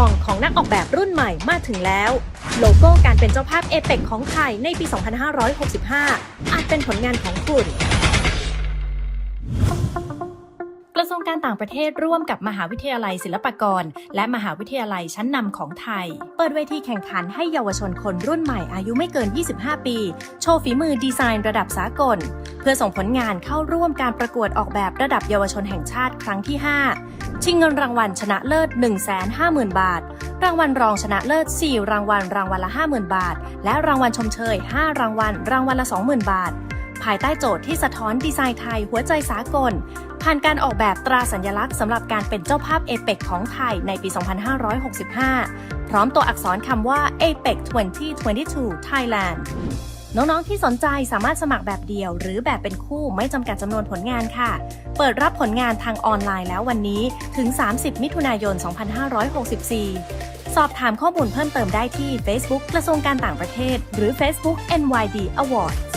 องของนักออกแบบรุ่นใหม่มาถึงแล้ว โลโก้การเป็นเจ้าภาพเอเปกของไทยในปี 2565 อาจเป็นผลงานของคุณ กระทรวงการต่างประเทศร่วมกับมหาวิทยาลัยศิลปากร และมหาวิทยาลัยชั้นนำของไทย เปิดเวทีแข่งขันให้เยาวชนคนรุ่นใหม่อายุไม่เกิน 25 ปี โชว์ฝีมือดีไซน์ระดับสากล พื่อส่งผลงานเข้าร่วมการประกวดออกแบบระดับเยาวชนแห่งชาติครั้งที่ 5 ชิงเงินรางวัลชนะเลิศ 150,000 บาท รางวัลรองชนะเลิศ 4 รางวัล รางวัลละ 50,000 บาท และรางวัลชมเชย 5 รางวัล รางวัลละ 20,000 บาท ภายใต้โจทย์ที่สะท้อนดีไซน์ไทยหัวใจสากล ผ่านการออกแบบตราสัญลักษณ์สำหรับการเป็นเจ้าภาพเอเปกของไทยในปี 2565 พร้อมตัวอักษรคำว่า APEC 2022 Thailand น้องๆที่สนใจสามารถสมัครแบบเดียว หรือแบบเป็นคู่ไม่จำกัดจำนวนผลงานค่ะ เปิดรับผลงานทางออนไลน์แล้ววันนี้ถึง 30 มิถุนายน 2564 สอบถามข้อมูลเพิ่มเติมได้ที่ Facebook กระทรวงการต่างประเทศ หรือ Facebook NYD Awards